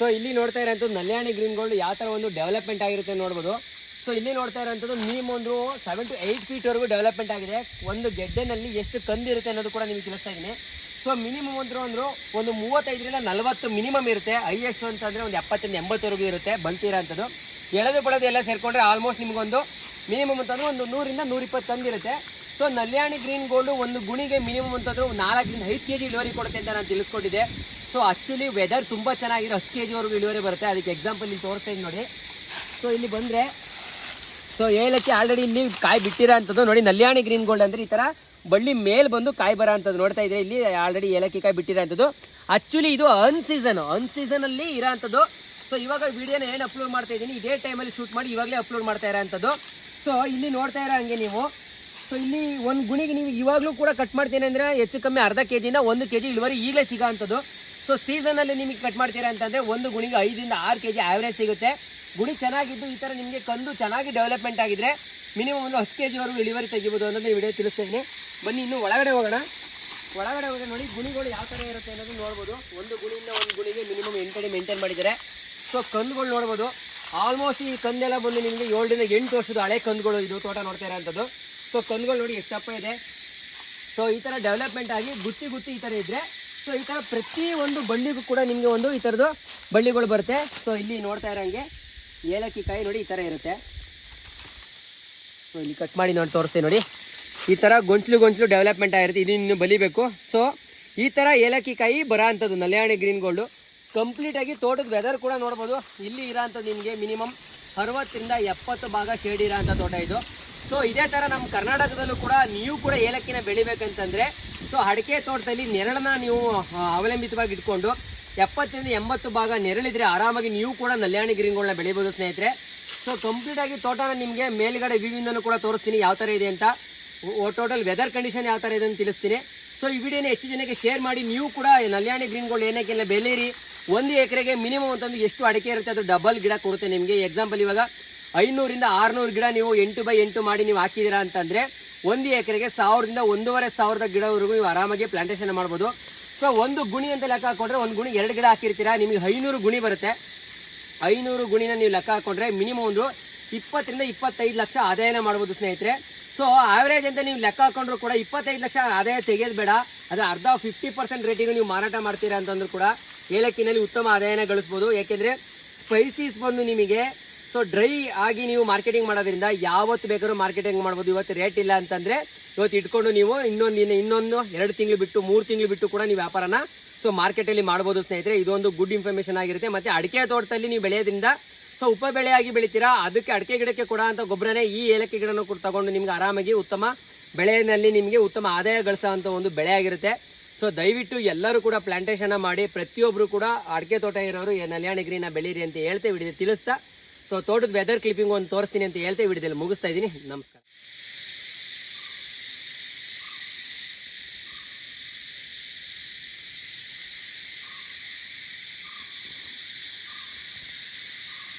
So ಇಲ್ಲಿ ನೋಡ್ತಾ ಇರೋಂಥ ನಲ್ಯಾಣಿ ಗ್ರೀನ್ ಗೋಲ್ಡ್ ಯಾವ ಥರ ಒಂದು ಡೆವಲಪ್ಮೆಂಟ್ ಆಗಿರುತ್ತೆ ನೋಡ್ಬೋದು. ಸೊ ಇಲ್ಲಿ ನೋಡ್ತಾ ಇರೋಂಥದ್ದು ಮಿನಿಮಮ್ ಒಂದು ಸೆವೆನ್ ಟು ಏಯ್ಟ್ ಫೀಟ್ವರೆಗೂ ಡೆವಲಪ್ಮೆಂಟ್ ಆಗಿದೆ. ಒಂದು ಗೆಡ್ಡೆನಲ್ಲಿ ಎಷ್ಟು ಕಂದಿರುತ್ತೆ ಅನ್ನೋದು ಕೂಡ ನಿಮ್ಗೆ ತಿಳಿಸ್ತಾ ಇದ್ದೀನಿ. ಸೊ ಮಿನಿಮಮ್ ಅಂದ್ರು ಅಂದ್ರು ಒಂದು ಮೂವತ್ತೈದರಿಂದ ನಲವತ್ತು ಮಿನಿಮಮ್ ಇರುತ್ತೆ. ಹೈಯೆಸ್ಟ್ ಅಂತಂದರೆ ಒಂದು ಎಪ್ಪತ್ತರಿಂದ ಎಂಬತ್ತವರೆಗೂ ಇರುತ್ತೆ ಬಂತಿರೋಂಥದ್ದು. ಎಳೆದು ಪಡೆದು ಎಲ್ಲ ಸೇರಿಕೊಂಡ್ರೆ ಆಲ್ಮೋಸ್ಟ್ ನಿಮಗೊಂದು ಮಿನಿಮಮ್ ಅಂತಂದ್ರೆ ಒಂದು ನೂರಿಂದ ನೂರಿಪ್ಪತ್ತು ತಂದಿರುತ್ತೆ ಸೊ ನಲ್ಯಾಣಿ ಗ್ರೀನ್ ಗೋಲ್ಡು ಒಂದು ಗುಣಿಗೆ ಮಿನಿಮಮ್ ಅಂತಂದ್ರೆ ನಾಲ್ಕರಿಂದ ಐದು ಕೆ ಜಿ ಇಳುವರಿ ಕೊಡುತ್ತೆ ಅಂತ ನಾನು ತಿಳಿಸ್ಕೊಟ್ಟಿದ್ದೆ ಸೊ ಆ್ಯಕ್ಚುಲಿ ವೆದರ್ ತುಂಬ ಚೆನ್ನಾಗಿದೆ. ಹತ್ತು ಕೆ ಜಿವರೆಗೂ ಇಳುವರಿ ಬರುತ್ತೆ. ಅದಕ್ಕೆ ಎಕ್ಸಾಂಪಲ್ ಇಲ್ಲಿ ತೋರಿಸ್ತಾ ಇದ್ದೀನಿ ನೋಡಿ. ಸೊ ಇಲ್ಲಿ ಬಂದರೆ ಸೊ ಏಲಕ್ಕಿ ಆಲ್ರೆಡಿ ಇಲ್ಲಿ ಕಾಯಿ ಬಿಟ್ಟಿರೋ ಅಂಥದ್ದು ನೋಡಿ. ನಲ್ಯಾಣಿ ಗ್ರೀನ್ ಗೋಲ್ಡ್ ಅಂದರೆ ಈ ಥರ ಬಳ್ಳಿ ಮೇಲೆ ಬಂದು ಕಾಯಿ ಬರೋ ಅಂಥದ್ದು ನೋಡ್ತಾ ಇದ್ರೆ ಇಲ್ಲಿ ಆಲ್ರೆಡಿ ಏಲಕ್ಕಿ ಕಾಯಿ ಬಿಟ್ಟಿರೋ ಅಂಥದ್ದು. ಆ್ಯಕ್ಚುಲಿ ಇದು ಅನ್ ಅನ್ಸೀಸನಲ್ಲಿ ಅನ್ ಸೀಸನಲ್ಲಿ ಇರೋ ಅಂಥದ್ದು. ಸೊ ಇವಾಗ ವಿಡಿಯೋನ ಏನು ಅಪ್ಲೋಡ್ ಮಾಡ್ತಾ ಇದ್ದೀನಿ, ಇದೇ ಟೈಮಲ್ಲಿ ಶೂಟ್ ಮಾಡಿ ಇವಾಗಲೇ ಅಪ್ಲೋಡ್ ಮಾಡ್ತಾ ಇರೋ ಅಂಥದ್ದು. ಸೊ ಇಲ್ಲಿ ನೋಡ್ತಾ ಇರೋ ಹಂಗೆ ನೀವು. ಸೊ ಇಲ್ಲಿ ಒಂದು ಗುಣಿಗೆ ನೀವು ಇವಾಗಲೂ ಕೂಡ ಕಟ್ ಮಾಡ್ತೀನಿ ಅಂದರೆ ಹೆಚ್ಚು ಕಮ್ಮಿ ಅರ್ಧ ಕೆ ಜಿನ ಒಂದು ಕೆ ಜಿ ಇಳುವರಿ ಈಗಲೇ ಸಿಗೋ ಅಂಥದ್ದು ಸೊ ಸೀಸನಲ್ಲಿ ನಿಮಗೆ ಕಟ್ ಮಾಡ್ತೀರಾ ಅಂತಂದರೆ ಒಂದು ಗುಣಿಗೆ ಐದರಿಂದ ಆರು ಕೆ ಜಿ ಆ್ಯಾವ್ರೇಜ್ ಸಿಗುತ್ತೆ. ಗುಣಿ ಚೆನ್ನಾಗಿದ್ದು ಈ ಥರ ನಿಮಗೆ ಕಂದು ಚೆನ್ನಾಗಿ ಡೆವಲಪ್ಮೆಂಟ್ ಆಗಿದ್ರೆ ಮಿನಿಮಮ್ ಒಂದು ಹತ್ತು ಕೆ ಜಿವರೆಗೂ ಇಳುವರಿ ತೆಗಿಬೋದು ಅನ್ನೋದು ವಿಡಿಯೋ ತಿಳಿಸ್ತಾ ಇದ್ದೀನಿ ಬನ್ನಿ, ಇನ್ನೂ ಒಳಗಡೆ ಹೋಗೋಣ. ಒಳಗಡೆ ಹೋಗಿ ನೋಡಿ ಗುಣಿಗಳು ಯಾವ ಥರ ಇರುತ್ತೆ ಅನ್ನೋದು ನೋಡ್ಬೋದು. ಒಂದು ಗುಣಿಯಿಂದ ಒಂದು ಗುಣಿಗೆ ಮಿನಿಮಮ್ ಎಂಟಡಿ ಮೇಂಟೈನ್ ಮಾಡಿದ್ದಾರೆ. ಸೊ ಕಂದುಗಳು ನೋಡ್ಬೋದು. ಆಲ್ಮೋಸ್ಟ್ ಈ ಕಂದೆಲ್ಲ ಬಂದು ನಿಮಗೆ ಏಳರಿಂದ ಎಂಟು ವರ್ಷದ ಹಳೆ ಕಂದುಗಳು ಇದು ತೋಟ ನೋಡ್ತಾ ಇರೋಂಥದ್ದು. ಸೊ ಕಂದುಗಳು ನೋಡಿ ಎಷ್ಟು ಇದೆ. ಸೊ ಈ ಥರ ಡೆವಲಪ್ಮೆಂಟ್ ಆಗಿ ಗುತ್ತಿ ಗುತ್ತಿ ಈ ಥರ ಇದ್ದರೆ ಸೊ ಈ ಥರ ಪ್ರತಿ ಒಂದು ಬಳ್ಳಿಗೂ ಕೂಡ ನಿಮಗೆ ಒಂದು ಈ ಥರದ್ದು ಬಳ್ಳಿಗಳು ಬರುತ್ತೆ. ಸೊ ಇಲ್ಲಿ ನೋಡ್ತಾ ಇರೋಂಗೆ ಏಲಕ್ಕಿ ಕಾಯಿ ನೋಡಿ ಈ ಥರ ಇರುತ್ತೆ. ಸೊ ಇಲ್ಲಿ ಕಟ್ ಮಾಡಿ ನೋಡಿ ತೋರಿಸ್ತೀನಿ ನೋಡಿ. ಈ ಥರ ಗೊಂಚಲು ಗೊಂಚಲು ಡೆವಲಪ್ಮೆಂಟ್ ಆಗಿರುತ್ತೆ. ಇದು ಇನ್ನು ಬಲಿಬೇಕು. ಸೊ ಈ ಥರ ಏಲಕ್ಕಿ ಕಾಯಿ ಬರೋ ಅಂಥದ್ದು, ನಲ್ಯಾಣಿ ಗ್ರೀನ್ ಗೋಲ್ಡು ಕಂಪ್ಲೀಟಾಗಿ ತೋಟದ ವೆದರ್ ಕೂಡ ನೋಡ್ಬೋದು. ಇಲ್ಲಿ ಇರೋ ಅಂಥದ್ದು ನಿಮಗೆ ಮಿನಿಮಮ್ ಅರವತ್ತರಿಂದ ಎಪ್ಪತ್ತು ಭಾಗ ಶೇಡ್ ಇರೋ ಅಂಥ ತೋಟ ಇದು. ಸೊ ಇದೇ ಥರ ನಮ್ಮ ಕರ್ನಾಟಕದಲ್ಲೂ ಕೂಡ ನೀವು ಕೂಡ ಏಲಕ್ಕಿನ ಬೆಳಿಬೇಕಂತಂದರೆ ಸೊ ಅಡಿಕೆ ತೋಟದಲ್ಲಿ ನೆರಳನ್ನ ನೀವು ಅವಲಂಬಿತವಾಗಿ ಇಟ್ಕೊಂಡು ಎಪ್ಪತ್ತರಿಂದ ಎಂಬತ್ತು ಭಾಗ ನೆರಳಿದ್ರೆ ಆರಾಮಾಗಿ ನೀವು ಕೂಡ ನಲ್ಯಾಣಿ ಗ್ರೀನ್ಗಳನ್ನ ಬೆಳಿಬೋದು ಸ್ನೇಹಿತರೆ. ಸೊ ಕಂಪ್ಲೀಟಾಗಿ ತೋಟನ ನಿಮಗೆ ಮೇಲ್ಗಡೆ ವ್ಯೂವಿಂದನೂ ಕೂಡ ತೋರಿಸ್ತೀನಿ ಯಾವ ಥರ ಇದೆ ಅಂತ. ಟೋಟಲ್ ವೆದರ್ ಕಂಡೀಷನ್ ಯಾವ ಥರ ಇದೆ ಅಂತ ತಿಳಿಸ್ತೀನಿ. ಸೊ ಈ ವಿಡಿಯೋನ ಹೆಚ್ಚು ಜನಕ್ಕೆ ಶೇರ್ ಮಾಡಿ ನೀವು ಕೂಡ ನಲ್ಯಾಣಿ ಗ್ರೀನ್ಗಳು ಏನಕ್ಕೆಲ್ಲ ಬೆಳೀರಿ. ಒಂದು ಎಕರೆಗೆ ಮಿನಿಮಮ್ ಅಂತಂದು ಎಷ್ಟು ಅಡಿಕೆ ಇರುತ್ತೆ ಅದು ಡಬಲ್ ಗಿಡ ಕೊಡುತ್ತೆ ನಿಮಗೆ. ಎಕ್ಸಾಂಪಲ್ ಇವಾಗ ಐನೂರಿಂದ ಆರುನೂರು ಗಿಡ ನೀವು ಎಂಟು ಬೈ ಎಂಟು ಮಾಡಿ ನೀವು ಹಾಕಿದ್ದೀರಾ ಅಂತಂದರೆ ಒಂದು ಎಕರೆಗೆ ಸಾವಿರದಿಂದ ಒಂದೂವರೆ ಸಾವಿರದ ಗಿಡವರೆಗೂ ನೀವು ಆರಾಮಾಗಿ ಪ್ಲಾಂಟೇಷನ್ ಮಾಡ್ಬೋದು. ಸೊ ಒಂದು ಗುಣಿ ಅಂತ ಲೆಕ್ಕ ಹಾಕೊಂಡ್ರೆ ಒಂದು ಗುಣಿ ಎರಡು ಗಿಡ ಹಾಕಿರ್ತೀರಾ, ನಿಮಗೆ ಐನೂರು ಗುಣಿ ಬರುತ್ತೆ. ಐನೂರು ಗುಣಿನ ನೀವು ಲೆಕ್ಕ ಹಾಕೊಂಡ್ರೆ ಮಿನಿಮಮ್ ಒಂದು ಇಪ್ಪತ್ತರಿಂದ ಇಪ್ಪತ್ತೈದು ಲಕ್ಷ ಆದಾಯನ ಮಾಡ್ಬೋದು ಸ್ನೇಹಿತರೆ. ಸೊ ಆವರೇಜ್ ಅಂತ ನೀವು ಲೆಕ್ಕ ಹಾಕೊಂಡ್ರು ಕೂಡ ಇಪ್ಪತ್ತೈದು ಲಕ್ಷ ಆದಾಯ ತೆಗೆಯೋದು ಬೇಡ. ಅದು ಅರ್ಧ ಫಿಫ್ಟಿ ಪರ್ಸೆಂಟ್ ರೇಟಿಗೂ ನೀವು ಮಾರಾಟ ಮಾಡ್ತೀರಾ ಅಂತಂದ್ರೂ ಕೂಡ ಏಲಕ್ಕಿನಲ್ಲಿ ಉತ್ತಮ ಆದಾಯನ ಗಳಿಸ್ಬೋದು. ಯಾಕೆಂದರೆ ಸ್ಪೈಸೀಸ್ ಬಂದು ನಿಮಗೆ ಸೊ ಡ್ರೈ ಆಗಿ ನೀವು ಮಾರ್ಕೆಟಿಂಗ್ ಮಾಡೋದ್ರಿಂದ ಯಾವತ್ತು ಬೇಕಾದ್ರೂ ಮಾರ್ಕೆಟಿಂಗ್ ಮಾಡ್ಬೋದು. ಇವತ್ತು ರೇಟ್ ಇಲ್ಲ ಅಂತಂದರೆ ಇವತ್ತು ಇಟ್ಕೊಂಡು ನೀವು ಇನ್ನೊಂದು ಇನ್ನೊಂದು ಎರಡು ತಿಂಗಳು ಬಿಟ್ಟು, ಮೂರು ತಿಂಗಳು ಬಿಟ್ಟು ಕೂಡ ನೀವು ವ್ಯಾಪಾರನ ಸೊ ಮಾರ್ಕೆಟಲ್ಲಿ ಮಾಡ್ಬೋದು ಸ್ನೇಹಿತರೆ. ಇದೊಂದು ಗುಡ್ ಇನ್ಫಾರ್ಮೇಷನ್ ಆಗಿರುತ್ತೆ. ಮತ್ತು ಅಡಿಕೆ ತೋಟದಲ್ಲಿ ನೀವು ಬೆಳೆಯೋದ್ರಿಂದ ಸೊ, ಉಪ ಬೆಳೆಯಾಗಿ ಬೆಳಿತೀರಾ? ಅದಕ್ಕೆ ಅಡಿಕೆ ಗಿಡಕ್ಕೆ ಕೊಡೋ ಗೊಬ್ಬರನೇ ಈ ಏಲಕ್ಕಿ ಗಿಡನ ಕೂಡ ತಗೊಂಡು ನಿಮ್ಗೆ ಆರಾಮಾಗಿ ಉತ್ತಮ ಬೆಳೆಯಲ್ಲಿ ನಿಮಗೆ ಉತ್ತಮ ಆದಾಯ ಗಳಿಸೋ ಒಂದು ಬೆಳೆ ಆಗಿರುತ್ತೆ. ಸೊ, ದಯವಿಟ್ಟು ಎಲ್ಲರೂ ಕೂಡ ಪ್ಲಾಂಟೇಶನ್ ಮಾಡಿ ಪ್ರತಿಯೊಬ್ಬರು ಕೂಡ ಅಡಿಕೆ ತೋಟ ಇರೋರು ನಲ್ಯಾಣಿ ಬೆಳೀರಿ ಅಂತ ಹೇಳ್ತೇವೆ ತಿಳಿಸ್ತಾ ಸೊ ತೋಟದ ವೆದರ್ ಕ್ಲಿಪ್ಪಿಂಗ್ ಒಂದು ತೋರಿಸ್ತೀನಿ ಅಂತ ಹೇಳ್ತೇ ವಿಡಿಯೋದಲ್ಲಿ ಮುಗಿಸ್ತಾ ಇದ್ದೀನಿ. ನಮಸ್ಕಾರ.